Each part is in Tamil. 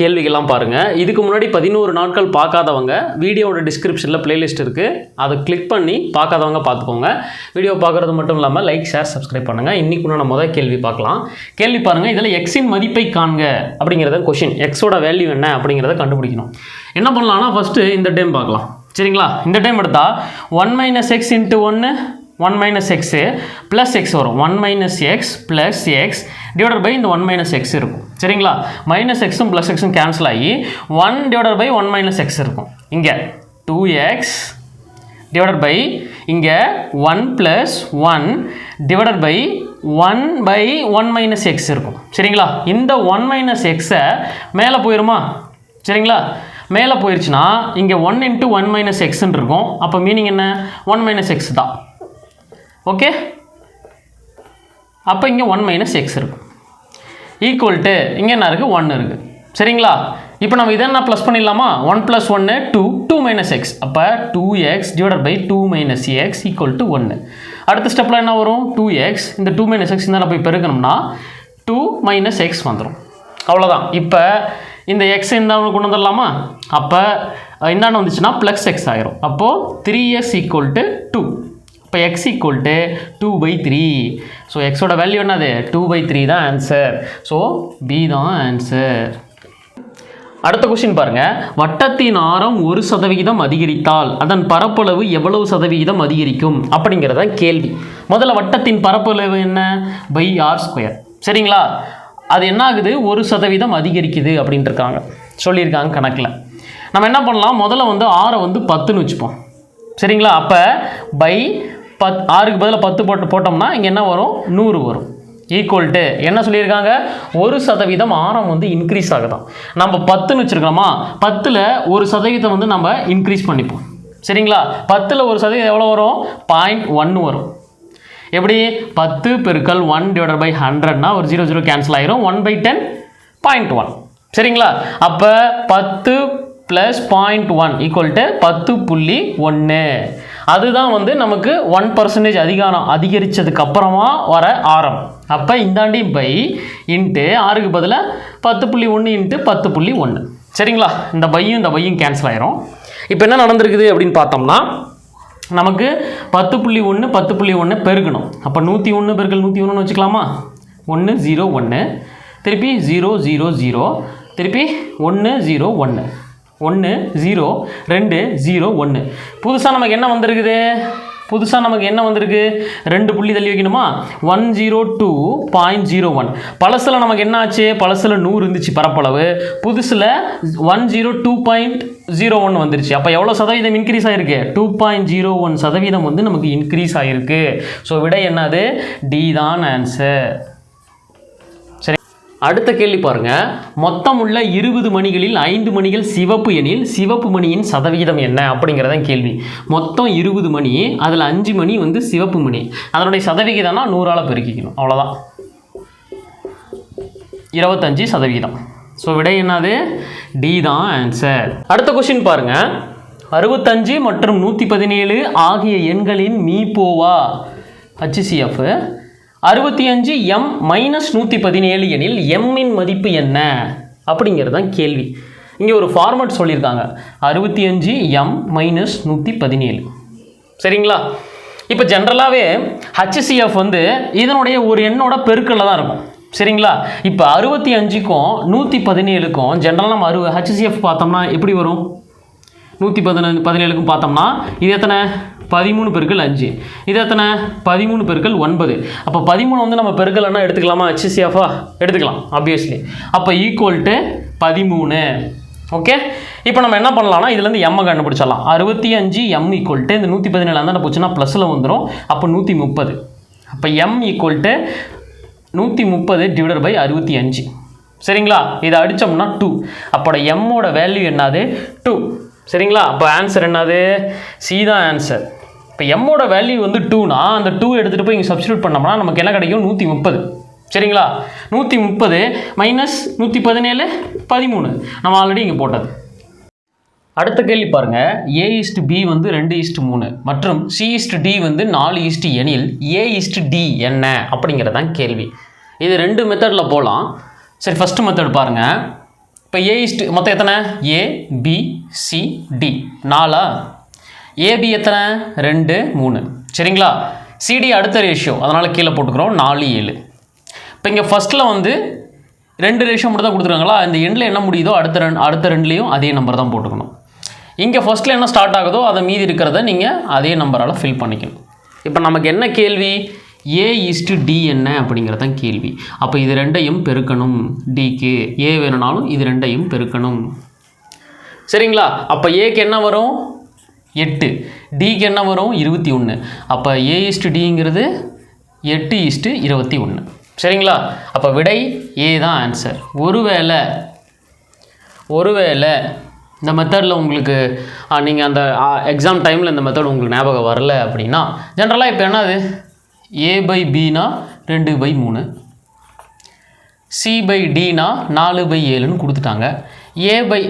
கேள்விகள்லாம் பாருங்கள் இதுக்கு முன்னாடி பதினோரு நாட்கள் பார்க்காதவங்க வீடியோவோட டிஸ்கிரிப்ஷனில் பிளேலிஸ்ட் இருக்குது அதை கிளிக் பண்ணி பார்க்காதவங்க பார்த்துக்கோங்க. வீடியோ பார்க்குறது மட்டும் இல்லாமல் லைக் ஷேர் சப்ஸ்கிரைப் பண்ணுங்கள் இன்றைக்கு நம்ம முதல் கேள்வி பார்க்கலாம். கேள்வி பாருங்கள் இதில் எக்ஸின் மதிப்பை காண்க அப்படிங்கிறத கொஷின் எக்ஸோட வேல்யூ என்ன அப்படிங்கிறத கண்டுபிடிக்கணும். என்ன பண்ணலாம்னா ஃபஸ்ட்டு இந்த டைம் பார்க்கலாம். சரிங்களா? இந்த டைம் எடுத்தால் ஒன் மைனஸ் எக்ஸ் இன்ட்டு ஒன்று one minus x plus x வரும். One minus x plus x divided by இந்த ஒன் மைனஸ் எக்ஸ் இருக்கும். சரிங்களா? மைனஸ் எக்ஸும் ப்ளஸ் எக்ஸும் கேன்சல் ஆகி one divided by one minus x இருக்கும். இங்கே டூ எக்ஸ் டிவைடட் பை இங்கே one plus one divided by one by one minus x இருக்கும். சரிங்களா? இந்த ஒன் மைனஸ் எக்ஸை மேலே போயிருமா? சரிங்களா? மேலே போயிருச்சுன்னா இங்கே ஒன் இன்ட்டு ஒன் மைனஸ் எக்ஸ்ன்னு இருக்கும். அப்போ மீனிங் என்ன? ஒன் மைனஸ் எக்ஸ் தான். ஓகே அப்போ இங்கே ஒன் மைனஸ் எக்ஸ் இருக்கும். ஈக்குவல் டு இங்கே என்ன இருக்குது ஒன்று இருக்குது சரிங்களா? இப்போ நம்ம இதை என்ன ப்ளஸ் பண்ணிடலாமா? ஒன் ப்ளஸ் ஒன்று டூ டூ மைனஸ் எக்ஸ் அப்போ two x divide by two minus x equal to ஒன்று அடுத்த ஸ்டெப்பில் என்ன வரும்? டூ எக்ஸ் இந்த டூ மைனஸ் எக்ஸ் இந்த போய் பெருக்கணும்னா டூ மைனஸ் எக்ஸ் வந்துடும் அவ்வளோதான் இப்போ இந்த எக்ஸ் இந்த கொண்டு வந்துடலாமா? அப்போ என்னென்ன வந்துச்சுன்னா ப்ளஸ் எக்ஸ் ஆகிரும் அப்போது three x equal to two இப்போ x equal to two by three so எக்ஸோட வேல்யூ என்னது? டூ பை த்ரீ தான் ஆன்சர் ஸோ பி தான் ஆன்சர் அடுத்த கொஸ்டின் பாருங்க. வட்டத்தின் ஆரம் ஒரு சதவிகிதம் அதிகரித்தால் அதன் பரப்பளவு எவ்வளவு சதவிகிதம் அதிகரிக்கும்? அப்படிங்கிறத கேள்வி. முதல்ல வட்டத்தின் பரப்பளவு என்ன? பை ஆர் ஸ்கொயர் சரிங்களா? அது என்ன ஆகுது? ஒரு சதவீதம் அதிகரிக்குது அப்படின்ட்டு இருக்காங்க சொல்லியிருக்காங்க கணக்கில். நம்ம என்ன பண்ணலாம்? முதல்ல வந்து ஆரை வந்து பத்துன்னு வச்சுப்போம். சரிங்களா? அப்போ பை பத் ஆறுக்கு பதிலாக பத்து போட்டு போட்டோம்னா இங்கே என்ன வரும்? நூறு வரும். ஈக்குவல் டு என்ன சொல்லியிருக்காங்க? ஒரு சதவீதம் ஆரம் வந்து இன்க்ரீஸ் ஆகுதான். நம்ம பத்துன்னு வச்சுருக்கோமா பத்தில் ஒரு சதவீதம் வந்து நம்ம இன்க்ரீஸ் பண்ணிப்போம். சரிங்களா? பத்தில் ஒரு சதவீதம் எவ்வளோ வரும்? பாயிண்ட் ஒன்று வரும். எப்படி? பத்து பெருக்கல் ஒன் டிவைடட் பை ஹண்ட்ரட்னா ஒரு ஜீரோ ஜீரோ கேன்சல் ஆயிரும். One by ten point one சரிங்களா? அப்போ பத்து plus point one equal to பத்து புள்ளி ஒன்று அதுதான் வந்து நமக்கு ஒன் பர்சன்டேஜ் அதிகாரம் அதிகரித்ததுக்கு அப்புறமா வர ஆரம். அப்போ இந்தாண்டி பை இன்ட்டு ஆறுக்கு பதிலாக பத்து புள்ளி ஒன்று இன்ட்டு பத்து புள்ளி ஒன்று சரிங்களா? இந்த பையும் இந்த பையும் கேன்சல் ஆயிரும். இப்போ என்ன நடந்திருக்குது அப்படின்னு பார்த்தோம்னா நமக்கு பத்து புள்ளி ஒன்று பத்து புள்ளி ஒன்று பெருக்கணும். அப்போ நூற்றி ஒன்று பெருக்கல் நூற்றி ஒன்றுன்னு வச்சுக்கலாமா? ஒன்று ஜீரோ ஒன்று திருப்பி ஜீரோ ஜீரோ ஜீரோ திருப்பி ஒன்று ஜீரோ ஒன்று ஒன்று ஜீரோ ரெண்டு ஜீரோ ஒன்று புதுசாக நமக்கு என்ன வந்திருக்குது? புதுசாக நமக்கு என்ன வந்திருக்கு? ரெண்டு புள்ளி தள்ளி வைக்கணுமா? One zero two point zero one பழசில் நமக்கு என்ன ஆச்சு? பழசில் நூறு இருந்துச்சு பரப்பளவு. புதுசில் one zero two point zero one வந்துருச்சு. அப்போ எவ்வளோ சதவீதம் இன்க்ரீஸ் ஆகிருக்கு டூ பாயிண்ட் ஜீரோ ஒன் சதவீதம் வந்து நமக்கு இன்க்ரீஸ் ஆகிருக்கு ஸோ விடை என்னது? டி தான் ஆன்சர் அடுத்த கேள்வி பாருங்க. மொத்தம் உள்ள இருபது மணிகளில் ஐந்து மணிகள் சிவப்பு எனில் சிவப்பு மணியின் சதவிகிதம் என்ன அப்படிங்கிறதான் கேள்வி. மொத்தம் இருபது மணி அதில் அஞ்சு மணி வந்து சிவப்பு மணி. அதனுடைய சதவிகிதம்னா நூறால் பெருக்கிக்கணும். அவ்வளோதான் இருபத்தஞ்சி சதவிகிதம். ஸோ விடை என்னது? டி தான் ஆன்சர் அடுத்த கொஷின் பாருங்க. அறுபத்தஞ்சு மற்றும் நூற்றி பதினேழு ஆகிய எண்களின் மீபோவா ஹச்சிசிஎஃப் அறுபத்தி அஞ்சு எம் மைனஸ் நூற்றி பதினேழு எனில் எம்மின் மதிப்பு என்ன? அப்படிங்கிறது தான் கேள்வி. இங்கே ஒரு ஃபார்மட் சொல்லியிருக்காங்க. அறுபத்தி அஞ்சு எம் மைனஸ் நூற்றி பதினேழு. சரிங்களா? இப்போ ஜென்ரலாகவே ஹச்சிசிஎஃப் வந்து இதனுடைய ஒரு எண்ணோட பெருக்கல்ல தான் இருக்கும். சரிங்களா? இப்போ அறுபத்தி அஞ்சுக்கும் நூற்றி பதினேழுக்கும் ஜென்ரலாக நம்ம அறுபது ஹச்சிசிஎஃப் பார்த்தோம்னா எப்படி வரும்? நூற்றி பதினஞ்சு பதினேழுக்கும் பார்த்தோம்னா இது எத்தனை? பதிமூணு பெருக்கள் அஞ்சு. இது எத்தனை? பதிமூணு பெருக்கள் ஒன்பது. அப்போ பதிமூணு வந்து நம்ம பெருக்கல்னா எடுத்துக்கலாமா? ஹெச்சிசிஎஃபா எடுத்துக்கலாம் ஆப்வியஸ்லி அப்போ ஈக்குவல் டு பதிமூணு. ஓகே இப்போ நம்ம என்ன பண்ணலாம்னா இதுலேருந்து எம்மை கண்டுபிடிச்சிடலாம். அறுபத்தி அஞ்சு எம் ஈக்குவல் டு இந்த நூற்றி பதினேழு தான் போச்சுன்னா ப்ளஸில் வந்துடும் அப்போ நூற்றி முப்பது. அப்போ எம் ஈக்குவல் டு நூற்றி முப்பது டிவைடட் பை அறுபத்தி அஞ்சு. சரிங்களா? இதை அடித்தோம்னா டூ அப்போட எம்மோட வேல்யூ என்னது? டூ சரிங்களா? அப்போ ஆன்சர் என்னது? சி தான் ஆன்சர் இப்போ எம்மோட வேல்யூ வந்து டூனா அந்த டூ எடுத்துகிட்டு போய் இங்கே சப்ஸ்டியூட் பண்ணோம்னா நமக்கு என்ன கிடைக்கும்? நூற்றி முப்பது. சரிங்களா? நூற்றி முப்பது மைனஸ் நூற்றி பதினேழு பதிமூணு. நம்ம ஆல்ரெடி இங்கே போட்டது. அடுத்த கேள்வி பாருங்கள் ஏ இஸ்ட் பி வந்து ரெண்டு இஸ்ட் மூணு. மற்றும் சி இஸ்ட் டி வந்து நாலு இஸ்ட் எனில் ஏ இஸ்ட் டி என்ன? அப்படிங்கிறதான் கேள்வி. இது ரெண்டு மெத்தடில் போகலாம் சரி ஃபஸ்ட்டு மெத்தட் பாருங்கள் இப்போ ஏ இஸ்ட் மொத்தம் எத்தனை? ஏ பி சி டி நாலா? ஏபி எத்தனை? ரெண்டு மூணு. சரிங்களா? சிடி அடுத்த ரேஷியோ அதனால் கீழே போட்டுக்கிறோம். நாலு ஏழு. இப்போ இங்கே ஃபஸ்ட்டில் வந்து ரெண்டு ரேஷியோ மட்டும் தான் கொடுத்துருக்காங்களா? இந்த எண்டில் என்ன முடியுதோ அடுத்த ரெண்டு அடுத்த ரெண்டுலேயும் அதே நம்பர் தான் போட்டுக்கணும். இங்கே ஃபஸ்ட்டில் என்ன ஸ்டார்ட் ஆகுதோ அதை மீதி இருக்கிறத நீங்கள் அதே நம்பரால் ஃபில் பண்ணிக்கணும். இப்போ நமக்கு என்ன கேள்வி? ஏ இஸ்டு டி என்ன அப்படிங்கிறது தான் கேள்வி. அப்போ இது ரெண்டையும் பெருக்கணும். டிக்கு ஏ வேணும்னாலும் இது ரெண்டையும் பெருக்கணும். சரிங்களா? அப்போ ஏக்கு என்ன வரும்? எட்டு. டிக்கு என்ன வரும்? இருபத்தி ஒன்று அப்போ ஏ இஸ்டு டிங்கிறது எட்டு இஸ்டு இருபத்தி ஒன்று சரிங்களா? அப்போ விடை ஏ தான் ஆன்சர் ஒருவேளை ஒருவேளை இந்த மெத்தடில் உங்களுக்கு நீங்கள் அந்த எக்ஸாம் டைமில் இந்த மெத்தட் உங்களுக்கு ஞாபகம் வரல அப்படின்னா ஜென்ரலாக இப்போ என்னது? ஏ பை பினா ரெண்டு பை மூணு. சி பை டினா நாலு பை ஏழுன்னு கொடுத்துட்டாங்க. A by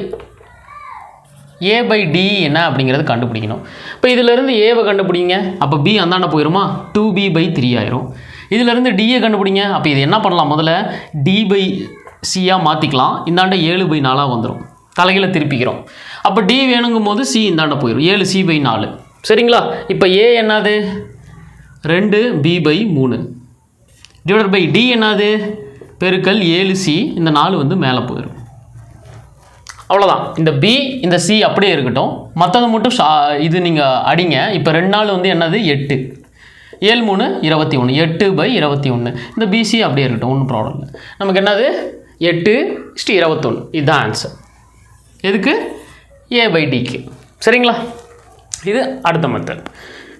A by D என்ன அப்படிங்கிறது கண்டுபிடிக்கணும். இப்போ இதிலேருந்து ஏவை கண்டுபிடிங்க. அப்போ பி அந்தாண்ட போயிருமா? டூ பி பை த்ரீ ஆயிரும். இதிலேருந்து டிஏ கண்டுபிடிங்க. அப்போ இது என்ன பண்ணலாம்? முதல்ல டி பை சியாக மாற்றிக்கலாம் இந்தாண்ட ஏழு பை நாலாக வந்துடும் தலைகளை திருப்பிக்கிறோம். அப்போ டி வேணுங்கும் போது சி இந்தாண்ட போயிடும் ஏழு சி பை நாலு. சரிங்களா? இப்போ ஏ என்னது? ரெண்டு பி பை மூணு. டிவைட் பை டி என்னது? பெருக்கல் ஏழு சி இந்த நாலு வந்து மேலே போயிடும் அவ்வளோதான் இந்த பி இந்த சி அப்படியே இருக்கட்டும். மற்றது மட்டும் ஷா இது நீங்கள் அடிங்க. இப்போ ரெண்டு நாள் வந்து என்னது? எட்டு. ஏழு மூணு இருபத்தி ஒன்று எட்டு பை இருபத்தி ஒன்று இந்த பிசி அப்படியே இருக்கட்டும். ஒன்றும் ப்ராப்ளம் இல்லை. நமக்கு என்னது? எட்டு ஸ்ரீ இருபத்தொன்று இதுதான் ஆன்சர் எதுக்கு? ஏ பை டிக்கு சரிங்களா? இது அடுத்த மெத்தட்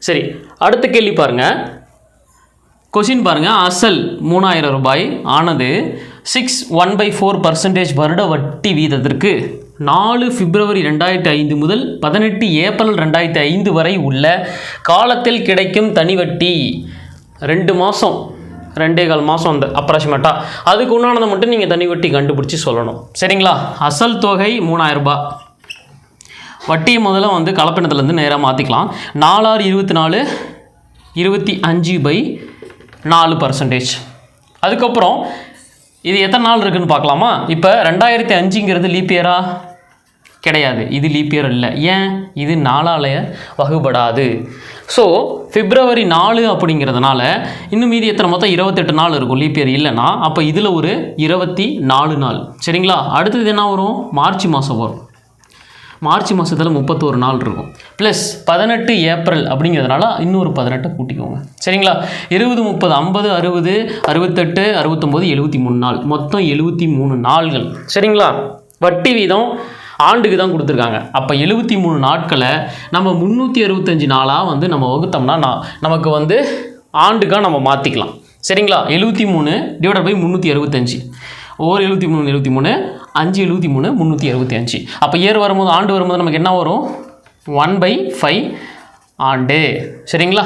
சரி அடுத்த கேள்வி பாருங்கள் கொஷின் பாருங்கள் அசல் மூணாயிரம் ரூபாய் ஆனது six one by four percentage வருட வட்டி வீதத்திற்கு நாலு பிப்ரவரி ரெண்டாயிரத்தி ஐந்து முதல் பதினெட்டு ஏப்ரல் ரெண்டாயிரத்தி ஐந்து வரை உள்ள காலத்தில் கிடைக்கும் தனி வட்டி ரெண்டு மாதம் ரெண்டே கால் மாதம் அந்த அப்ராக்சிமேட்டாக அதுக்கு உண்டானதை மட்டும் நீங்கள் தனி வட்டி கண்டுபிடிச்சி சொல்லணும். சரிங்களா? அசல் தொகை மூணாயிரம் ரூபாய். வட்டியை முதல்ல வந்து கலப்பினத்துலேருந்து நேராக மாற்றிக்கலாம் நாலாறு இருபத்தி நாலு இருபத்தி அஞ்சு பை நாலு பர்சன்டேஜ் அதுக்கப்புறம் இது எத்தனை நாள் இருக்குதுன்னு பார்க்கலாமா? இப்போ ரெண்டாயிரத்தி அஞ்சுங்கிறது லீப்பியராக கிடையாது. இது லீப்பியர் இல்லை ஏன்? இது நாளாலய வகுபடாது. ஸோ பிப்ரவரி நாலு அப்படிங்கிறதுனால இன்னும் மீதி எத்தனை? மொத்தம் இருபத்தெட்டு நாள் இருக்கும் லீப்பியர் இல்லைன்னா அப்போ இதில் ஒரு இருபத்தி நாலு நாள். சரிங்களா? அடுத்தது என்ன வரும்? மார்ச் மாதம் வரும். மார்ச் மாதத்தில் முப்பத்தோரு நாள் இருக்கும். ப்ளஸ் பதினெட்டு ஏப்ரல் அப்படிங்கிறதுனால இன்னொரு பதினெட்டை கூட்டிக்கோங்க. சரிங்களா? இருபது முப்பது ஐம்பது அறுபது அறுபத்தெட்டு அறுபத்தொம்போது எழுபத்தி மூணு நாள். மொத்தம் எழுபத்தி மூணு நாள்கள். சரிங்களா? வட்டி வீதம் ஆண்டுக்கு தான் கொடுத்துருக்காங்க. அப்போ எழுபத்தி மூணு நாட்களை நம்ம முந்நூற்றி அறுபத்தஞ்சு நாளாக வந்து நம்ம வகுத்தோம்னா நான் நமக்கு வந்து ஆண்டுக்காக நம்ம மாற்றிக்கலாம் சரிங்களா? எழுபத்தி மூணு டிவைட் பை முந்நூற்றி அறுபத்தஞ்சு. ஓர் எழுபத்தி மூணு எழுபத்தி மூணு அஞ்சு எழுபத்தி மூணு முந்நூற்றி அறுபத்தி அஞ்சு. அப்போ இயர் வரும்போது ஆண்டு வரும்போது நமக்கு என்ன வரும்? ஒன் பை ஃபைவ் ஆண்டு. சரிங்களா?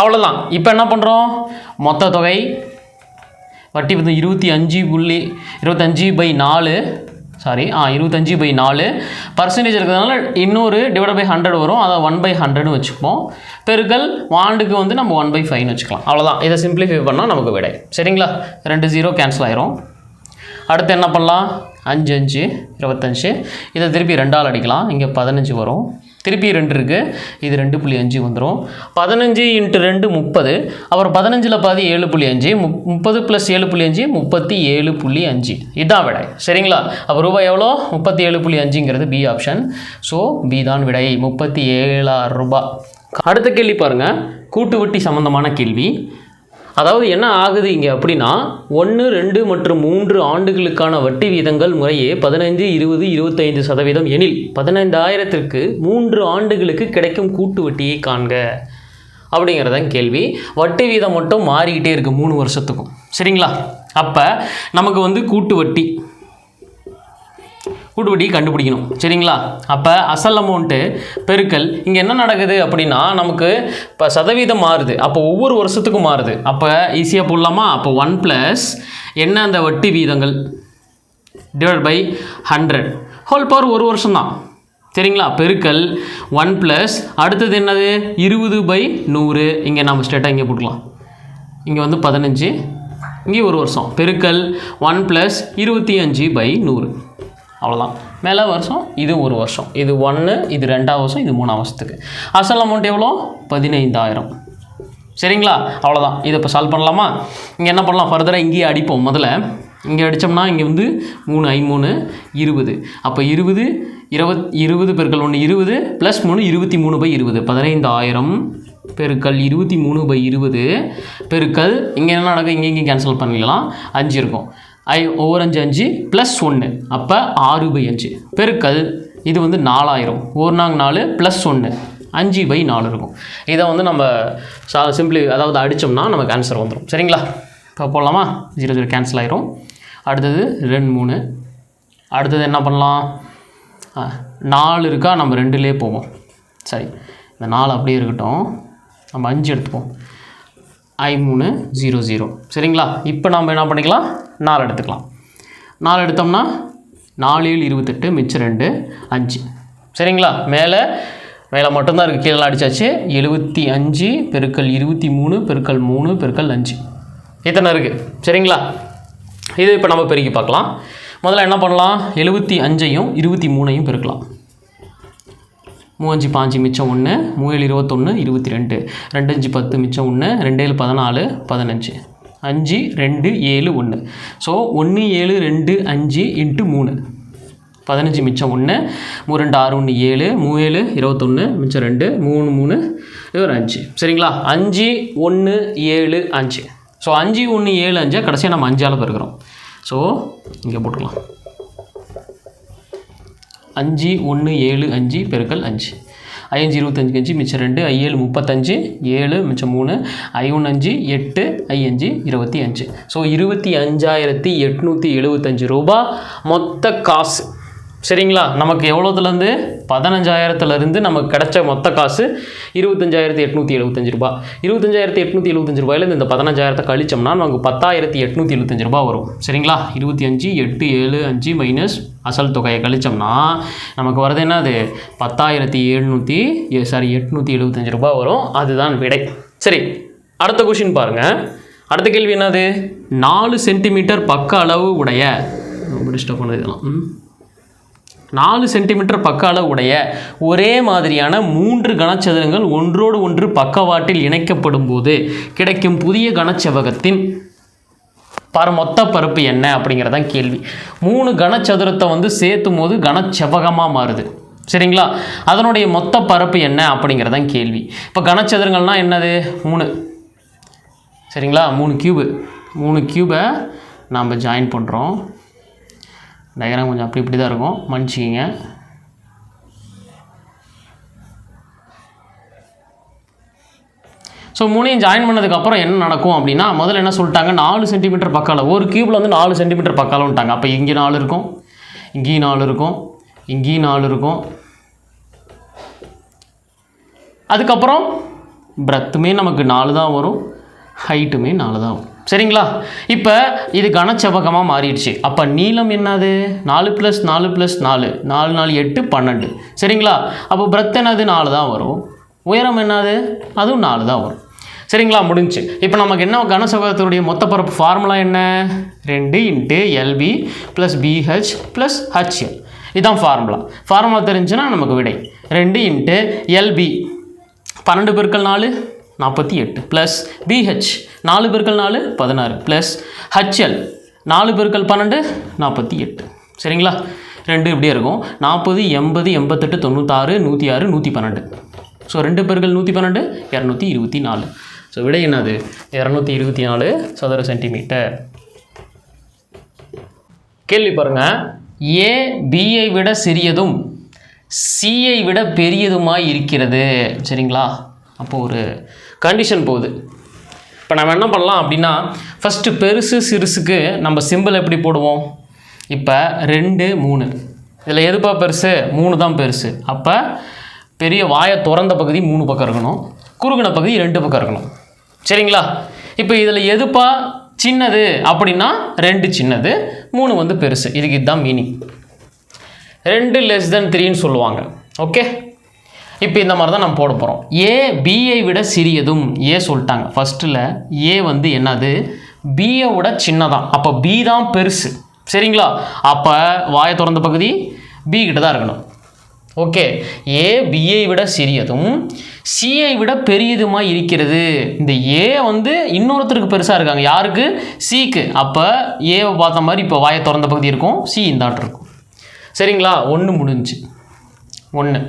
அவ்வளோதான் இப்போ என்ன பண்ணுறோம் மொத்த தொகை வட்டி வந்து இருபத்தி அஞ்சு புள்ளி இருபத்தஞ்சி பை நாலு. சாரி ஆ இருபத்தஞ்சி பை நாலு. பர்சன்டேஜ் இருக்கிறதுனால இன்னொரு டிவைட் பை ஹண்ட்ரட் வரும். அதை ஒன் பை ஹண்ட்ரட்னு வச்சுப்போம். பெருக்கல் ஆண்டுக்கு வந்து நம்ம ஒன் பை ஃபைவ்னு வச்சுக்கலாம். அவ்வளோதான் இதை சிம்பிளிஃபை பண்ணால் நமக்கு விடை. சரிங்களா? ரெண்டு ஜீரோ கேன்சல் ஆயிரும். அடுத்து என்ன பண்ணலாம்? அஞ்சு அஞ்சு இருபத்தஞ்சு. இதை திருப்பி ரெண்டால் அடிக்கலாம். இங்கே பதினஞ்சு வரும். திருப்பி ரெண்டு இருக்குது இது ரெண்டு புள்ளி அஞ்சு வந்துடும் பதினஞ்சு இன்ட்டு ரெண்டு முப்பது. அப்புறம் பதினஞ்சில் பாதி ஏழு புள்ளி அஞ்சு. முப் முப்பது ப்ளஸ் ஏழு புள்ளி அஞ்சு முப்பத்தி ஏழு புள்ளி அஞ்சு. இதுதான் விடை. சரிங்களா? அப்போ ரூபாய் எவ்வளோ? முப்பத்தி ஏழு புள்ளி அஞ்சுங்கிறது பி ஆப்ஷன் ஸோ பி தான் விடை முப்பத்தி ஏழாயிரம் ரூபாய். அடுத்த கேள்வி பாருங்கள் கூட்டு வட்டி சம்மந்தமான கேள்வி. அதாவது என்ன ஆகுது இங்கே அப்படின்னா ஒன்று ரெண்டு மற்றும் மூன்று ஆண்டுகளுக்கான வட்டி வீதங்கள் முறையே பதினைந்து இருபது இருபத்தைந்து சதவீதம் எனில் பதினைந்தாயிரத்திற்கு மூன்று ஆண்டுகளுக்கு கிடைக்கும் கூட்டு வட்டியை காண்க. அப்படிங்கிறதான் கேள்வி. வட்டி வீதம் மட்டும் மாறிக்கிட்டே இருக்குது மூணு வருஷத்துக்கும். சரிங்களா? அப்போ நமக்கு வந்து கூட்டு வட்டி கூட்டு கண்டுபிடிக்கணும். சரிங்களா? அப்போ அசல் அமௌண்ட்டு பெருக்கல் இங்கே என்ன நடக்குது அப்படின்னா நமக்கு இப்போ சதவீதம் மாறுது. அப்போ ஒவ்வொரு வருஷத்துக்கும் மாறுது. அப்போ ஈஸியாக போடலாமா? அப்போ ஒன் ப்ளஸ் என்ன அந்த வட்டி வீதங்கள்? Divide by hundred whole power ஒரு வருஷம் தான் சரிங்களா? பெருக்கல் ஒன் ப்ளஸ் அடுத்தது என்னது? இருபது பை நூறு. இங்கே நம்ம ஸ்டேட்டாக இங்கே போட்டுக்கலாம். இங்கே வந்து பதினஞ்சு. இங்கே ஒரு வருஷம். பெருக்கல் ஒன் ப்ளஸ் இருபத்தி அஞ்சு பை நூறு. அவ்வளோதான் மேலே வருஷம் இது ஒரு வருஷம். இது ஒன்று இது ரெண்டாவது வருஷம் இது மூணாம் வருஷத்துக்கு. அசல் அமௌண்ட் எவ்வளோ? பதினைந்தாயிரம். சரிங்களா? அவ்வளோதான் இதை இப்போ சால்வ் பண்ணலாமா? இங்கே என்ன பண்ணலாம்? ஃபர்தராக இங்கேயே அடிப்போம். முதல்ல இங்கே அடித்தோம்னா இங்கே வந்து மூணு ஐ மூணு இருபது. அப்போ இருபது இருபத் இருபது பெருக்கல் ஒன்று இருபது ப்ளஸ் மூணு இருபத்தி மூணு பை இருபது. பதினைந்தாயிரம் பெருக்கல் இருபத்தி மூணு பை இருபது பெருக்கல் இங்கே என்ன நடக்கும்? இங்கே இங்கே கேன்சல் பண்ணிக்கலாம் அஞ்சு இருக்கும். ஐ ஒவ்வொரு அஞ்சு அஞ்சு ப்ளஸ் ஒன்று அப்போ ஆறு பை அஞ்சு. பெருக்கல் இது வந்து நாலாயிரம். ஒரு நாங்க நாலு ப்ளஸ் ஒன்று அஞ்சு பை நாலு இருக்கும். இதை வந்து நம்ம சா சிம்பிளி அதாவது அடித்தோம்னா நமக்கு ஆன்சர் வந்துடும் சரிங்களா? இப்போ போடலாமா? ஜீரோ ஜீரோ கேன்சல் ஆயிரும். அடுத்தது ரெண்டு மூணு. அடுத்தது என்ன பண்ணலாம்? நாலு இருக்கா? நம்ம ரெண்டுலேயே போவோம். சரி. இந்த நாலு அப்படியே இருக்கட்டும். நம்ம அஞ்சு எடுத்துப்போம். ஐ மூணு ஜீரோ ஜீரோ சரிங்களா? இப்போ நம்ம என்ன பண்ணிக்கலாம்? நாலு எடுத்துக்கலாம். நாலு எடுத்தோம்னா நாலு ஏழு இருபத்தெட்டு மிச்சம் ரெண்டு அஞ்சு. சரிங்களா? மேலே மேலே மட்டும்தான் இருக்குது கீழே அடிச்சாச்சு. எழுபத்தி அஞ்சு பெருக்கல் இருபத்தி மூணு பெருக்கல் மூணு பெருக்கல் அஞ்சு. இத்தனை இருக்குது சரிங்களா? இது இப்போ நம்ம பெருக்கி பார்க்கலாம். முதல்ல என்ன பண்ணலாம்? எழுபத்தி அஞ்சையும் இருபத்தி மூணையும் பெருக்கலாம். மூவஞ்சு பாஞ்சு மிச்சம் ஒன்று மூவேழு இருபத்தொன்று இருபத்தி ரெண்டு ரெண்டஞ்சு பத்து மிச்சம் ஒன்று ரெண்டேழு பதினாலு பதினஞ்சு. அஞ்சு ரெண்டு ஏழு ஒன்று ஸோ ஒன்று ஏழு ரெண்டு அஞ்சு இன்ட்டு மூணு. பதினஞ்சு மிச்சம் ஒன்று மூணு ரெண்டு ஆறு ஒன்று ஏழு மூவேழு இருபத்தொன்று மிச்சம் ரெண்டு மூணு மூணு ஒரு அஞ்சு. சரிங்களா? அஞ்சு ஒன்று ஏழு அஞ்சு. ஸோ அஞ்சு ஒன்று ஏழு அஞ்சு கடைசியாக நம்ம அஞ்சால் பெருக்கிறோம். ஸோ இங்கே போட்டுக்கலாம். அஞ்சு ஒன்று ஏழு அஞ்சு பெருக்கல் அஞ்சு. ஐயஞ்சு இருபத்தஞ்சு அஞ்சு மிச்சம் ரெண்டு ஐ ஏழு முப்பத்தஞ்சு ஏழு மிச்சம் மூணு ஐ ஒன்று அஞ்சு எட்டு ஐ அஞ்சு இருபத்தி அஞ்சு. ஸோ இருபத்தி அஞ்சாயிரத்தி எட்நூற்றி எழுபத்தஞ்சு ரூபா மொத்த காசு. சரிங்களா? நமக்கு எவ்வளோதுலேருந்து பதினஞ்சாயிரத்துலேருந்து நமக்கு கிடைச்ச மொத்த காசு இருபத்தஞ்சாயிரத்தி எட்நூற்றி எழுபத்தஞ்சு ரூபா. இருபத்தஞ்சாயிரத்தி எட்நூற்றி எழுபத்தஞ்சு ரூபாயிலேருந்து இந்த பதினஞ்சாயிரத்தை கழிச்சோம்னா நமக்கு பத்தாயிரத்தி எட்நூற்றி எழுபத்தஞ்சு ரூபா வரும். சரிங்களா? இருபத்தி அஞ்சு எட்டு ஏழு அஞ்சு மைனஸ் அசல் தொகையை கழிச்சோம்னா நமக்கு வருது என்னது? பத்தாயிரத்தி எழுநூற்றி சாரி எட்நூற்றி எழுபத்தஞ்சு ரூபா வரும். அதுதான் விடை. சரி அடுத்த கொஷின் பாருங்கள் அடுத்த கேள்வி என்னது? நாலு சென்டிமீட்டர் பக்க அளவு உடைய ரொம்ப டிஸ்டர்ப் பண்ணது இதெல்லாம். ம். நாலு சென்டிமீட்டர் பக்க அளவு உடைய ஒரே மாதிரியான மூன்று கனச்சதுரங்கள் ஒன்றோடு ஒன்று பக்கவாட்டில் இணைக்கப்படும் போது கிடைக்கும் புதிய கனச்செவகத்தின் பர மொத்த பரப்பு என்ன அப்படிங்கிறதான் கேள்வி. மூணு கனச்சதுரத்தை வந்து சேர்த்தும் போது கனச்செவகமாக மாறுது. சரிங்களா? அதனுடைய மொத்த பரப்பு என்ன அப்படிங்கிறதான் கேள்வி. இப்போ கனச்சதுரங்கள்னால் என்னது? மூணு. சரிங்களா? மூணு கியூபு மூணு கியூபை நாம் ஜாயின் பண்ணுறோம் டயக்ராம் கொஞ்சம் அப்படி இப்படி தான் இருக்கும். மன்னிச்சிக்கிங்க. ஸோ மூணையும் ஜாயின் பண்ணதுக்கப்புறம் என்ன நடக்கும் அப்படின்னா முதல்ல என்ன சொல்லிட்டாங்க? நாலு சென்டிமீட்டர் பக்கால ஒரு கியூபில் வந்து நாலு சென்டிமீட்டர் பக்காலும்ட்டாங்க அப்போ இங்கே நாலு இருக்கும் இங்கேயும் நாலு இருக்கும் இங்கேயும் நாலு இருக்கும். அதுக்கப்புறம் பிரத்துமே நமக்கு நாலு தான் வரும் ஹைட்டுமே நாலு தான் வரும். சரிங்களா? இப்போ இது கனச்செவகமாக மாறிடுச்சு. அப்போ நீளம் என்னது? நாலு ப்ளஸ் நாலு ப்ளஸ் நாலு. நாலு நாலு எட்டு பன்னெண்டு. சரிங்களா? அப்போ பிரத் என்னது? நாலு தான் வரும். உயரம் என்னது? அதுவும் நாலு தான் வரும். சரிங்களா? முடிஞ்சுச்சு இப்போ நமக்கு என்ன கனசெவகத்தினுடைய மொத்த பரப்பு ஃபார்முலா என்ன? ரெண்டு into L B plus B H plus H L இதுதான் ஃபார்முலா ஃபார்முலா தெரிஞ்சுன்னா நமக்கு விடை. ரெண்டு இன்ட்டு எல்பி பன்னெண்டு பெருக்கள் நாலு. நாற்பத்தி எட்டு. ப்ளஸ் பிஹெச் நாலு பேர்கள் நாலு பதினாறு. ப்ளஸ் ஹச்எல் நாலு பேர்கள் பன்னெண்டு நாற்பத்தி எட்டு. சரிங்களா? ரெண்டு இப்படியே இருக்கும். நாற்பது எண்பது எண்பத்தெட்டு தொண்ணூத்தாறு நூற்றி ஆறு நூற்றி பன்னெண்டு ஸோ ரெண்டு பேர்கள் நூற்றி பன்னெண்டு இரநூத்தி இருபத்தி நாலு. ஸோ விடை என்னது? இரநூத்தி இருபத்தி நாலு சதுர சென்டிமீட்டர் கேள்வி பாருங்கள் ஏ பியை விட சிறியதும் சியை விட பெரியதுமாய் இருக்கிறது. சரிங்களா? அப்போது ஒரு கண்டிஷன் போகுது. இப்போ நம்ம என்ன பண்ணலாம் அப்படின்னா ஃபஸ்ட்டு பெருசு சிறுசுக்கு நம்ம சிம்பிள் எப்படி போடுவோம்? இப்போ ரெண்டு மூணு. இதில் எதுப்பா பெருசு? மூணு தான் பெருசு. அப்போ பெரிய வாயை திறந்த பகுதி மூணு பக்கம் இருக்கணும். குறுகின பகுதி ரெண்டு பக்கம் இருக்கணும். சரிங்களா? இப்போ இதில் எதுப்பா? சின்னது. அப்படின்னா ரெண்டு சின்னது மூணு வந்து பெருசு. இதுக்கு இதுதான் மீனிங் ரெண்டு லெஸ் தென் த்ரீன்னு சொல்லுவாங்க. ஓகே இப்போ இந்த மாதிரி தான் நம்ம போட போகிறோம் ஏ பிஐ விட சிறியதும் ஏ சொல்லிட்டாங்க. ஃபஸ்ட்டில் ஏ வந்து என்னது? பியை விட சின்னதான். அப்போ பி தான் பெருசு. சரிங்களா? அப்போ வாயை திறந்த பகுதி பி கிட்ட தான் இருக்கணும் ஓகே ஏ பிஐ விட சிறியதும் சிஐ விட பெரியதுமாக இருக்கிறது? இந்த ஏ வந்து இன்னொருத்தருக்கு பெருசாக இருக்காங்க. யாருக்கு? சிக்கு அப்போ ஏவை பார்த்த மாதிரி இப்போ வாயை திறந்த பகுதி இருக்கும். சி இந்தாட்டு இருக்கும் சரிங்களா? ஒன்று முடிஞ்சுச்சு. ஒன்று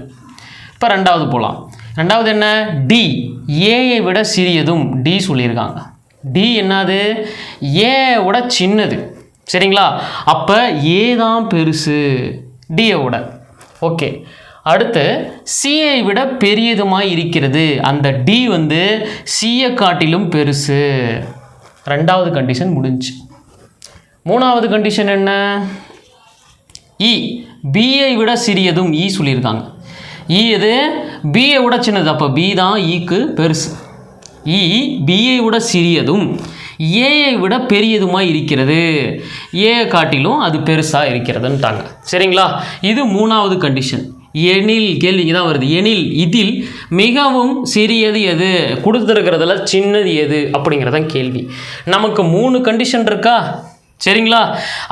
இப்போ ரெண்டாவது போகலாம் ரெண்டாவது என்ன? டி ஏயை விட சிறியதும் டி சொல்லியிருக்காங்க. டி என்னது? ஏவோட சின்னது. சரிங்களா? அப்போ ஏ தான் பெருசு. டிஏவோட விட. ஓகே அடுத்து சியை விட பெரியதுமாய் இருக்கிறது. அந்த டி வந்து சியை காட்டிலும் பெருசு. ரெண்டாவது கண்டிஷன் முடிஞ்சு. மூணாவது கண்டிஷன் என்ன? E. இ பிஐ விட சிறியதும் இ சொல்லியிருக்காங்க. இ எது? பியை விட சின்னது. அப்போ பி தான் e ஈக்கு பெருசு. E, இ பியை விட சிறியதும் ஏயை விட பெரியதுமாக இருக்கிறது. ஏ காட்டிலும் அது பெருசாக இருக்கிறதுன்ட்டாங்க. சரிங்களா? இது மூணாவது கண்டிஷன் எனில் கேள்விக்கு தான் வருது. எனில் இதில் மிகவும் சிறியது எது? கொடுத்துருக்கிறதுல சின்னது எது? அப்படிங்கிறதான் கேள்வி. நமக்கு மூணு கண்டிஷன் இருக்கா? சரிங்களா?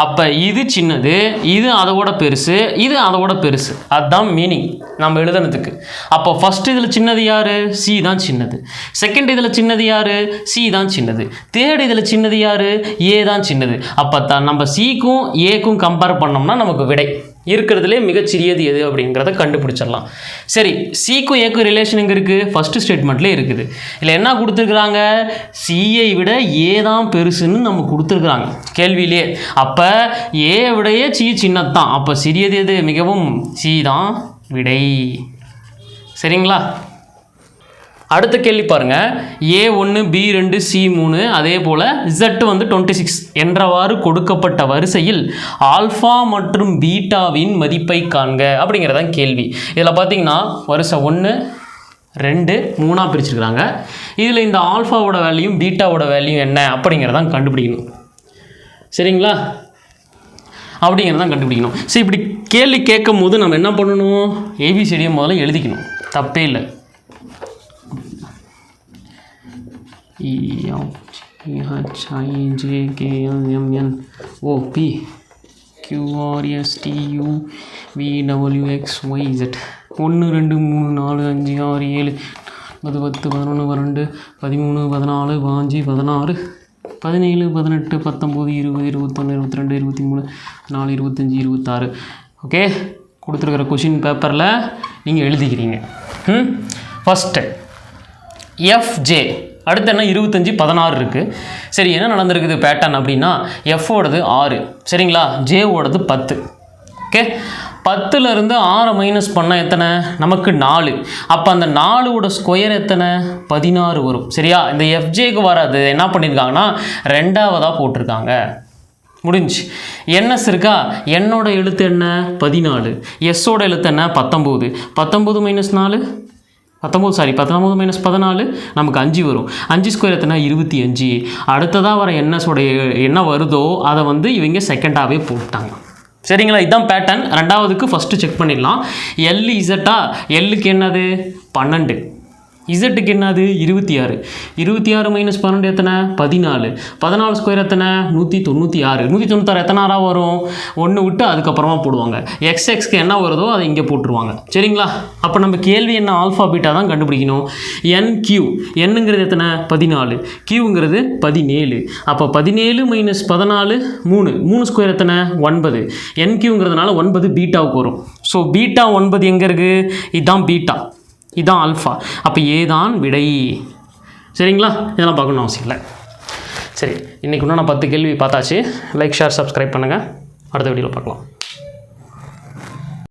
அப்போ இது சின்னது இது அதோட பெருசு இது அதோட பெருசு. அதுதான் மீனிங் நம்ம எழுதுனதுக்கு. அப்போ ஃபஸ்ட் இதில் சின்னது யார்? சி தான் சின்னது. செகண்ட் இதில் சின்னது யார்? சி தான் சின்னது. தேர்ட் இதில் சின்னது யார்? ஏ தான் சின்னது. அப்போ த நம்ம சிக்கும் ஏக்கும் கம்பேர் பண்ணோம்னா நமக்கு விடை. இருக்கிறதுலே மிகச்சிறியது எது அப்படிங்கிறத கண்டுபிடிச்சிடலாம். சரி சிக்கும் ஏக்கும் ரிலேஷன் எங்கே இருக்குது ஃபஸ்ட்டு ஸ்டேட்மெண்ட்லேயே இருக்குது. இல்லை என்ன கொடுத்துருக்குறாங்க? சியை விட ஏ தான் பெருசுன்னு நம்ம கொடுத்துருக்குறாங்க. கேள்வியிலே. அப்போ ஏ விடையே சி சின்னத்தான். அப்போ சிறியது எது? மிகவும் சி தான் விடை. சரிங்களா? அடுத்த கேள்வி பாருங்க. ஏ ஒன்று பி ரெண்டு சி மூணு அதே போல் இசட் வந்து டுவெண்ட்டி சிக்ஸ் என்றவாறு கொடுக்கப்பட்ட வரிசையில் ஆல்ஃபா மற்றும் பீட்டாவின் மதிப்பை காண்க அப்படிங்கிறதான் கேள்வி. இதில் பார்த்தீங்கன்னா வரிசை ஒன்று ரெண்டு மூணாக பிரிச்சிருக்கிறாங்க. இதில் இந்த ஆல்ஃபாவோட வேல்யூம் பீட்டாவோட வேல்யூ என்ன அப்படிங்கிறதான் கண்டுபிடிக்கணும். சரிங்களா? அப்படிங்கிறதான் கண்டுபிடிக்கணும். சரி இப்படி கேள்வி கேட்கும் போது நம்ம என்ன பண்ணணும்? ஏபிசிடியை முதல்ல எழுதிக்கணும். தப்பே இல்லை. இஹெச்ஐஜேகேஎல்எம்என் ஓபி கியூஆர்எஸ்டியூ விடபிள்யூஎக்ஸ் ஒன்று ரெண்டு மூணு நாலு அஞ்சு ஆறு ஏழு ஒன்பது பத்து பதினொன்று பன்னெண்டு பதிமூணு பதினாலு பாஞ்சு பதினாறு பதினேழு பதினெட்டு பத்தொம்போது இருபது இருபத்தொன்று இருபத்தி ரெண்டு இருபத்தி மூணு நாலு இருபத்தஞ்சி இருபத்தாறு ஓகே கொடுத்துருக்குற கொஷின் பேப்பரில் நீங்கள் எழுதிக்கிறீங்க ம் ஃபஸ்ட்டு எஃப்ஜே அடுத்து என்ன? இருபத்தஞ்சி பதினாறு இருக்குது சரி என்ன நடந்திருக்குது? பேட்டர்ன் அப்படின்னா எஃப்போடது ஆறு. சரிங்களா? ஜேவோடது பத்து. ஓகே பத்துலேருந்து ஆறை மைனஸ் பண்ணால் எத்தனை? நமக்கு நாலு. அப்போ அந்த நாலோட ஸ்கொயர் எத்தனை? பதினாறு வரும். சரியா? இந்த எஃப்ஜேக்கு வராது. என்ன பண்ணியிருக்காங்கன்னா ரெண்டாவதாக போட்டிருக்காங்க. முடிஞ்சு. என்எஸ் இருக்கா? என்னோட எழுத்து என்ன? பதினாலு. எஸ்ஸோட எழுத்து என்ன? பத்தொம்போது. பத்தொம்போது மைனஸ் நாலு? பத்தொம்போது சாரி பத்தொம்போது மைனஸ் பதினாலு நமக்கு அஞ்சு வரும். அஞ்சு ஸ்கொயர் எத்தனை? இருபத்தி அஞ்சு. அடுத்ததாக வர என்எஸோடைய என்ன வருதோ அதை வந்து இவங்க செகண்டாகவே போட்டாங்க. சரிங்களா? இதுதான் பேட்டர்ன் ரெண்டாவதுக்கு ஃபஸ்ட்டு செக் பண்ணிடலாம். எல் இசட்டா எல்லுக்கு என்னது? பன்னெண்டு. இசட்டுக்கு என்னது? இருபத்தி ஆறு இருபத்தி ஆறு மைனஸ் பன்னெண்டு எத்தனை? பதினாலு. பதினாலு ஸ்கொயர் எத்தனை? நூற்றி தொண்ணூற்றி ஆறு நூற்றி தொண்ணூத்தாறு எத்தனாராக வரும்? ஒன்று விட்டு அதுக்கப்புறமா போடுவாங்க. எக்ஸ் எக்ஸ்க்கு என்ன வருதோ அதை இங்கே போட்டுருவாங்க. சரிங்களா? அப்போ நம்ம கேள்வி என்ன? ஆல்ஃபா பீட்டா தான் கண்டுபிடிக்கணும். என் கியூ என்னங்கிறது எத்தனை? பதினாலு. கியூங்கிறது பதினேழு. அப்போ பதினேழு மைனஸ் பதினாலு மூணு. மூணு ஸ்கொயர் எத்தனை? ஒன்பது. என் கியூங்கிறதுனால ஒன்பது பீட்டாவுக்கு வரும். ஸோ பீட்டா ஒன்பது எங்கே இருக்குது இதுதான் பீட்டா இதான் ஆல்ஃபா அப்போ ஏ தான் விடை. சரிங்களா? இதெல்லாம் பார்க்கணும் அவசியம் இல்லை. சரி இன்றைக்கி இன்னும் நான் பத்து கேள்வி பார்த்தாச்சு. லைக் ஷேர் சப்ஸ்கிரைப் பண்ணுங்கள் அடுத்த வீடியோவில் பார்க்கலாம்.